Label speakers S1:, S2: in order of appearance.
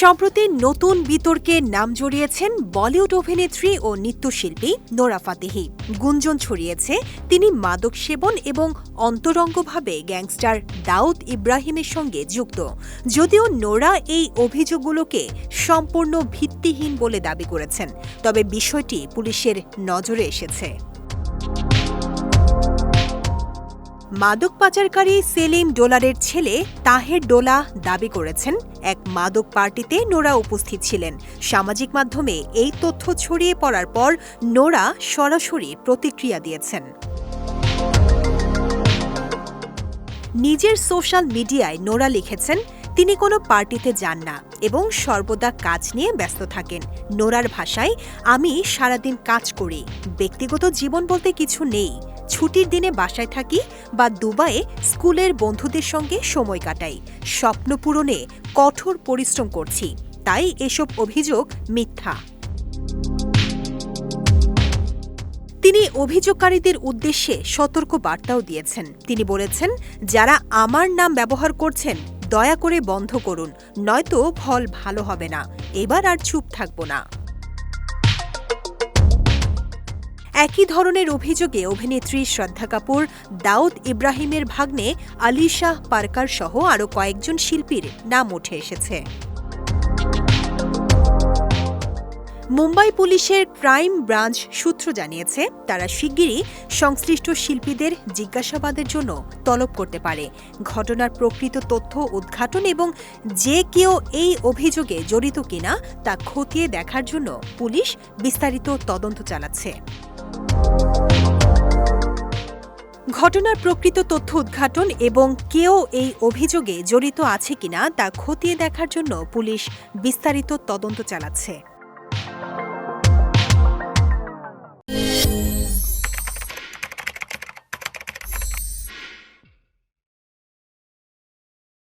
S1: সম্প্রতি নতুন বিতর্কে নাম জড়িয়েছেন বলিউড অভিনেত্রী ও নৃত্যশিল্পী নোরা ফাতেহি। গুঞ্জন ছড়িয়েছে তিনি মাদক সেবন এবং অন্তরঙ্গভাবে গ্যাংস্টার দাউদ ইব্রাহিমের সঙ্গে যুক্ত। যদিও নোরা এই অভিযোগগুলোকে সম্পূর্ণ ভিত্তিহীন বলে দাবি করেছেন, তবে বিষয়টি পুলিশের নজরে এসেছে। মাদক পাচারকারী সেলিম ডোলারের ছেলে তাহের ডোলা দাবি করেছেন, এক মাদক পার্টিতে নোরা উপস্থিত ছিলেন। সামাজিক মাধ্যমে এই তথ্য ছড়িয়ে পড়ার পর নোরা সরাসরি প্রতিক্রিয়া দিয়েছেন। নিজের সোশ্যাল মিডিয়ায় নোরা লিখেছেন, তিনি কোনো পার্টিতে যান না এবং সর্বদা কাজ নিয়ে ব্যস্ত থাকেন। নোরার ভাষায়, আমি সারাদিন কাজ করি, ব্যক্তিগত জীবন বলতে কিছু নেই ছুটির দিনে বাসায় থাকি বা দুবাইয়ে স্কুলের বন্ধুদের সঙ্গে সময় কাটাই। স্বপ্ন পূরণে কঠোর পরিশ্রম করছি। তাই এসব অভিযোগ মিথ্যা। তিনি অভিযোগকারীদের উদ্দেশ্যে সতর্ক বার্তাও দিয়েছেন। তিনি বলেছেন, যারা আমার নাম ব্যবহার করছেন, দয়া করে বন্ধ করুন, নয়তো ফল ভালো হবে না। এবার আর চুপ থাকব না। একই ধরনের অভিযোগে অভিনেত্রী শ্রদ্ধা কাপুর, দাউদ ইব্রাহিমের ভাগ্নে আলী শাহ পারকার সহ আরও কয়েকজন শিল্পীর নাম উঠে এসেছে। মুম্বাই পুলিশের ক্রাইম ব্রাঞ্চ সূত্র জানিয়েছে, তারা শিগগিরই সংশ্লিষ্ট শিল্পীদের জিজ্ঞাসাবাদের জন্য তলব করতে পারে। ঘটনার প্রকৃত তথ্য উদ্ঘাটন এবং যে কেউ এই অভিযোগে জড়িত কিনা তা খতিয়ে দেখার জন্য পুলিশ বিস্তারিত তদন্ত চালাচ্ছে। ঘটনার প্রকৃত তথ্য উদ্ঘাটন এবং কেউ এই অভিযোগে জড়িত আছে কিনা তা খতিয়ে দেখার জন্য পুলিশ বিস্তারিত তদন্ত চালাচ্ছে।